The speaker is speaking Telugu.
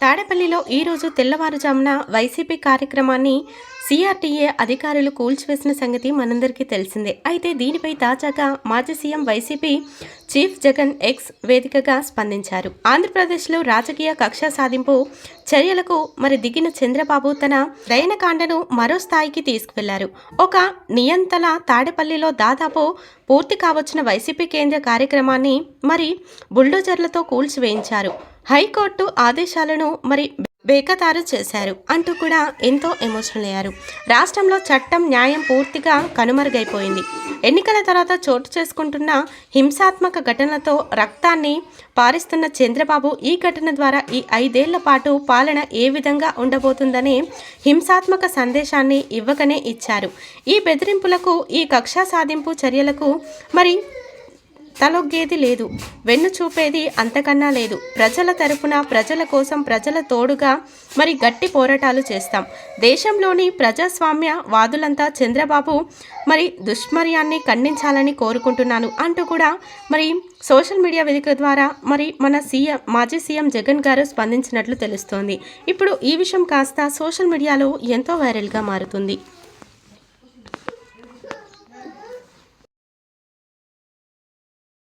తాడేపల్లిలో ఈరోజు తెల్లవారుజామున వైసీపీ కార్యక్రమాన్ని సిఆర్టీఏ అధికారులు కూల్చివేసిన సంగతి మనందరికీ తెలిసిందే. అయితే దీనిపై తాజాగా మాజీ CM YCP chief Jagan X వేదికగా స్పందించారు. ఆంధ్రప్రదేశ్లో రాజకీయ కక్ష సాధింపు చర్యలకు మరి దిగిన చంద్రబాబు తన దయనకాండను మరో స్థాయికి తీసుకువెళ్ళారు. ఒక నియంతల తాడేపల్లిలో దాదాపు పూర్తి కావచ్చిన వైసీపీ కేంద్ర కార్యక్రమాన్ని మరి బుల్డోజర్లతో కూల్చివేయించారు. హైకోర్టు ఆదేశాలను మరి బేఖతారు చేశారు అంటూ కూడా ఎంతో ఎమోషనల్ అయ్యారు. రాష్ట్రంలో చట్టం న్యాయం పూర్తిగా కనుమరుగైపోయింది. ఎన్నికల తర్వాత చోటు చేసుకుంటున్న హింసాత్మక ఘటనలతో రక్తాన్ని పారిస్తున్న చంద్రబాబు ఈ ఘటన ద్వారా ఈ ఐదేళ్ళ పాటు పాలన ఏ విధంగా ఉండబోతుందనే హింసాత్మక సందేశాన్ని ఇవ్వకనే ఇచ్చారు. ఈ బెదిరింపులకు ఈ కక్షా సాధింపు చర్యలకు మరి తలొగ్గేది లేదు. వెన్ను చూపేది అంతకన్నా లేదు. ప్రజల తరపున ప్రజల కోసం ప్రజల తోడుగా మరి గట్టి పోరాటాలు చేస్తాం. దేశంలోని ప్రజాస్వామ్య వాదులంతా చంద్రబాబు మరి దుష్మర్యాన్ని ఖండించాలని కోరుకుంటున్నాను అంటూ కూడా మరి సోషల్ మీడియా వేదిక ద్వారా మరి మన సీఎం మాజీ సీఎం జగన్ గారు స్పందించినట్లు తెలుస్తోంది. ఇప్పుడు ఈ విషయం కాస్త సోషల్ మీడియాలో ఎంతో వైరల్గా మారుతుంది.